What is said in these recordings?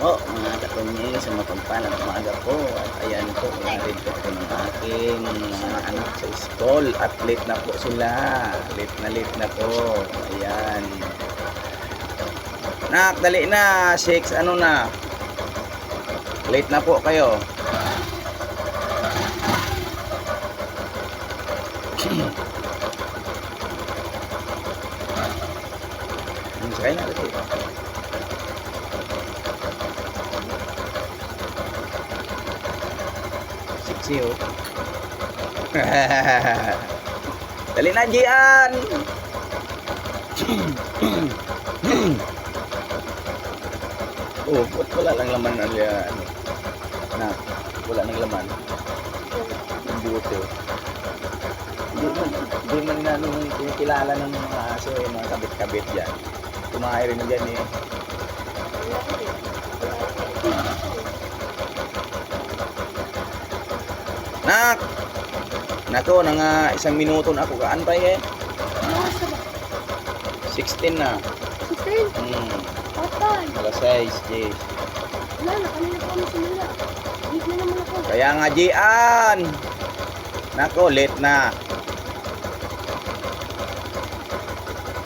po mga katunyi sa mapagpalang umaga po. At ayan po narin po ako ng aking mga anak sa school. At late na po sila. Late na late na po. Ayan. Nak dali na. 6 ano na? Late na po kayo. Hmm, Sakay na dali. Siksi oh. Dali na, Gian! oh, ba't wala lang laman na yan? Na, wala nang laman. Yung buto. Hindi man, hindi man na nung kinikilala ng mga aso, yung mga kabit-kabit dyan. Kumahay rin dyan eh. Nak! Nako, nang ah, isang minuto na ako kaantay eh. Ano sa ba? 16 na. Sister, Hmm, patay. alas 6, Jay. Wala na, kanina pa kami simula. Late na naman ako. Kaya nga, Gian! Nako, late na.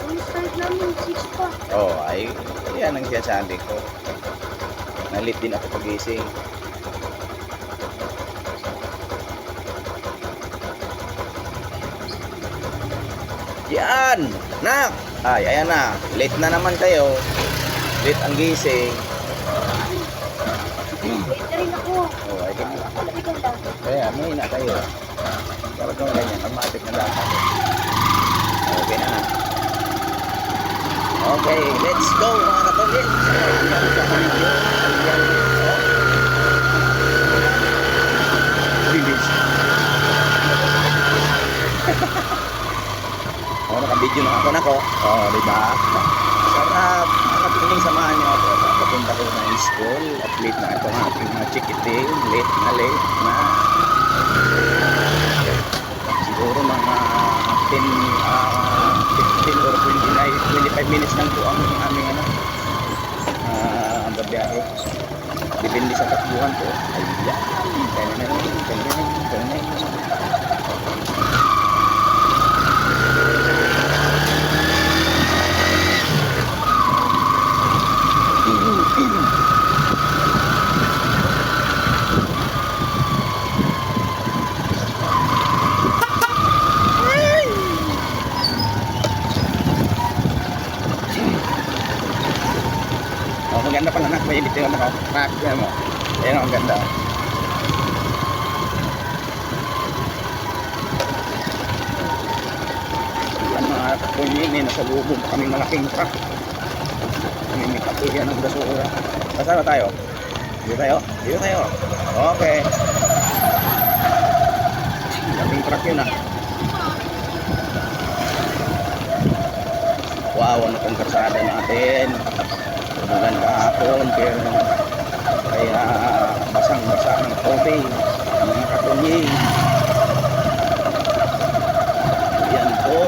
Ang start namin, 6 pa. Oh, ay, yan ang sinasabi ko. Nalit din ako pagising. Yan! Nak! Ay, ayan na. Late na naman kayo. Late ang gising. Late na rin ako. Oh, ay, kaya may na kayo. Dapat kang ganyan. Automatic na dapat. Okay na. Okay, let's go mga kapatid. Bilis. Oh, naka-video na ako nako. Oh, di ba? Sarap. Nakatuling samahan niyo ako papunta ko ng school. At late na ito ang aking mga chikiting. Late na late na. Siguro mga 10, ah, 15 or 29, 25 minutes lang po ang aming ano, ah, ang babiyahe. Depende sa takbuhan po. Ayan. Ganyan, ganyan, ganyan. Oh, maganda pala anak, may Nak, yan mo. Ayan ang ganda. Yan mga kapunyin, eh, nasa lubog pa kaming malaking truck. Kami may katuyan ng basura. Kasama tayo? Dito tayo? Dito tayo. Okay. Malaking truck yun ah. Wow, ano pong karsada natin. Umulan kahapon, pero kaya basang-basa ng tubig. Mga katunyi. Yan po.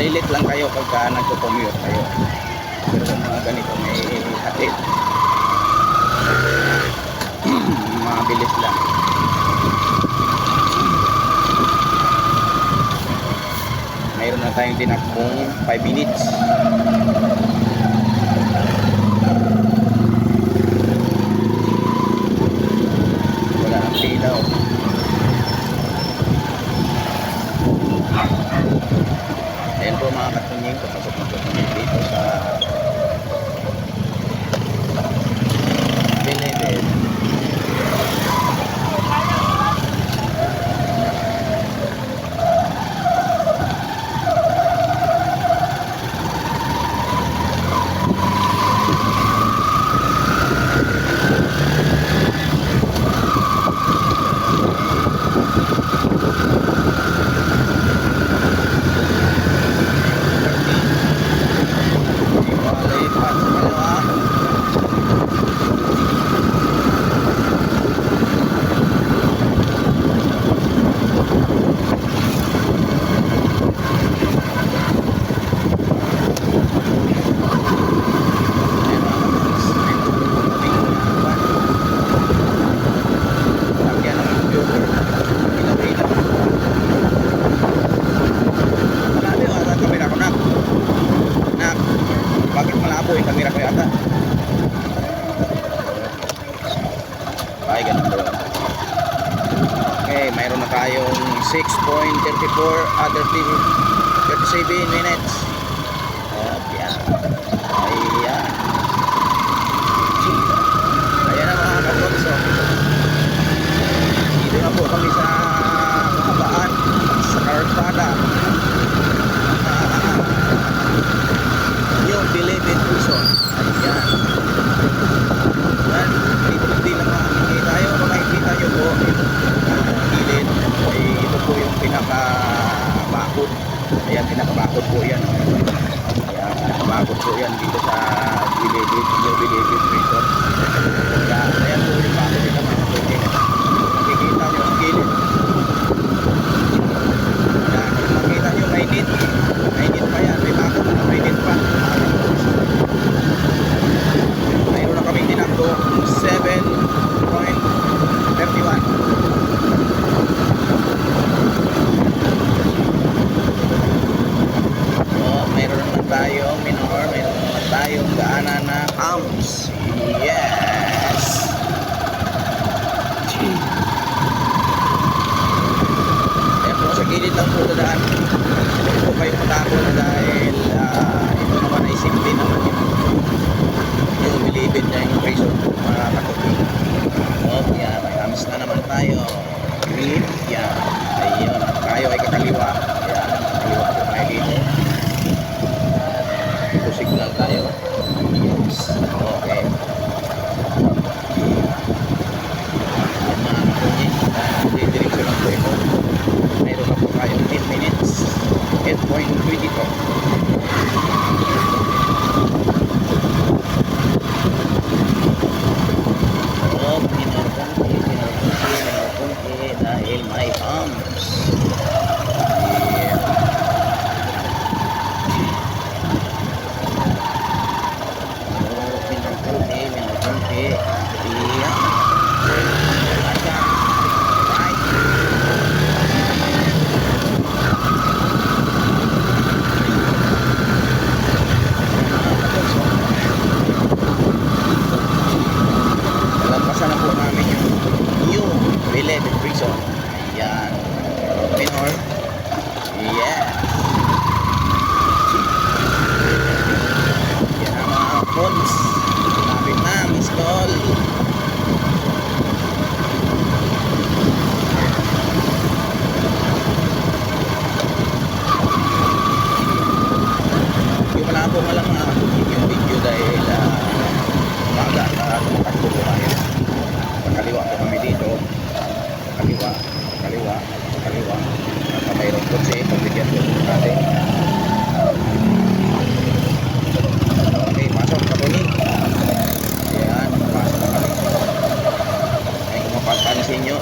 malilit lang kayo pagka nagpo-commute kayo. Pero kung mga ganito may hatid. Mabilis lang. Mayroon na tayong tinakbong 5 minutes. Wala nang pila oh. 34 other uh, 37 minutes. At yan. Ayan. Ayan na mga kakonso dito na po kami sa mahabaan sa Carpada yung Bilibid Luzon ayan. umabot po yan. Kaya umabot po yan dito sa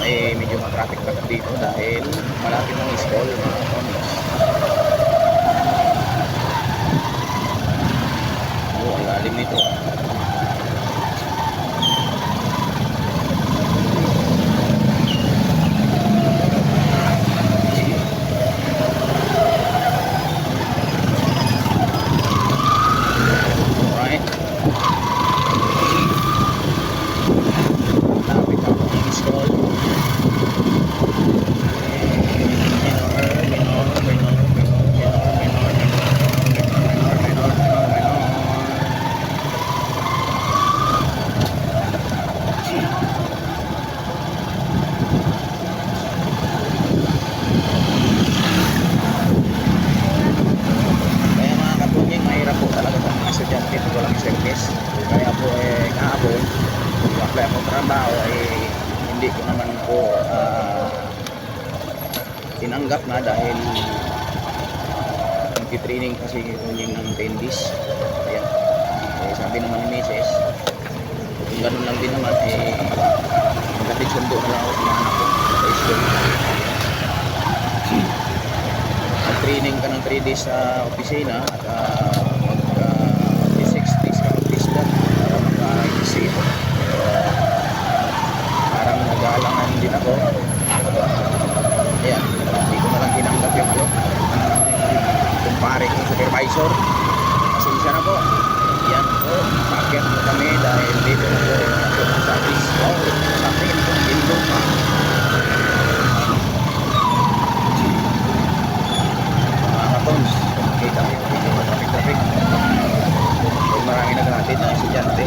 eh medyo matraffic na dito dahil malapit ng school. mga tinanggap na dahil nagtitraining kasi yung ng 10 days. Ayan. Eh, sabi naman ni Mrs. kung ganun lang din naman, eh, magkatid sundo na lang ako sa mga anak ko sa school. Mag-training ka ng 3 days sa opisina at uh, mag uh, 6 days ka lang para maka-isip. parang nag-aalangan din ako. Ayan, hindi ko na lang tinanggap yung ano, kumpare kong supervisor. Pasensya na po. Yan po, bakit mo kami dahil dito na po ako sa office. Wow, sa akin, hindi pa. Mga katons, kung makita mo yung video ng traffic-traffic. Huwag marami naghatid na estudyante.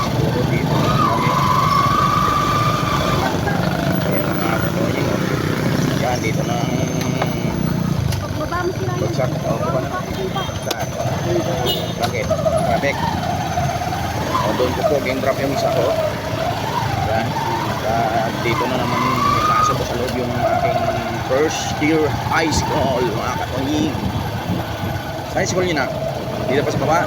Siguro dito na lang kami. Ayan ang mga katolik. Yan, dito na ang Pagbaba mo sila yan. Bagsak. Oo, baba na. Papunta. saan. Bakit? Traffic. O, doon ko po, game drop yung isa ko. Yan. At dito na naman ipasok ko sa loob yung aking year high school, mga katolik. Sa high school niyo na? Dito pa sa baba?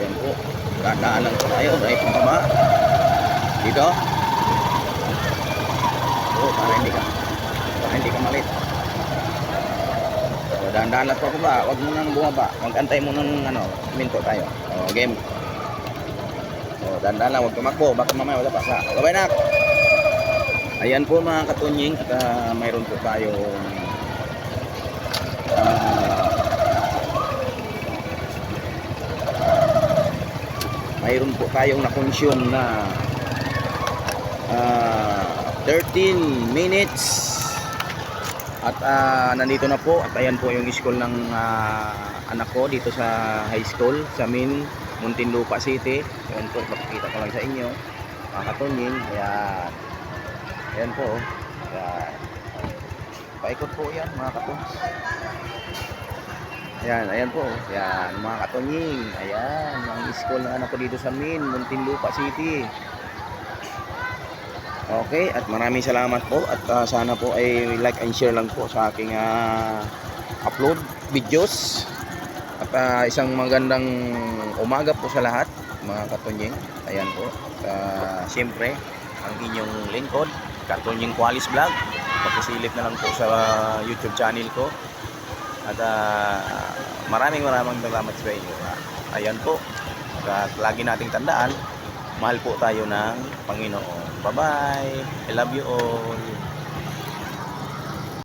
Yan po. Dadaanan ko tayo. Dahil pababa. Dito. Oo, para hindi ka. Para hindi ka malit. So, dahan-dahan lang po ako ba? Huwag mo nang bumaba. Mag-antay mo nang ano, minto tayo. O, game. O, dahan-dahan lang. Huwag tumakbo. Baka mamaya wala pa sa. Babay nak! Ayan po mga katunying. At ah, mayroon po tayong ah, mayroon po tayong na-consume na ah, 13 minutes at ah, nandito na po at ayan po yung school ng ah, anak ko dito sa high school sa Min Muntinlupa City ayan po makikita ko lang sa inyo mga katunying ayan ayan po oh. ayan paikot po yan mga katunying Ayan, ayan po. Ayan, mga katonying. Ayan, ang school ng anak ko dito sa Min, Muntinlupa City. Okay, at maraming salamat po at ah, sana po ay like and share lang po sa aking ah, upload videos. Ah, isang magandang umaga po sa lahat, mga katonying. Ayan po. At ah, siyempre, ang inyong lingkod, Katonying Qualis Vlog. Pakisilip na lang po sa YouTube channel ko. At ah, maraming maraming salamat sa inyo. Ah, Ayan po. At lagi nating tandaan, mahal po tayo ng Panginoon. Bye-bye. I love you all.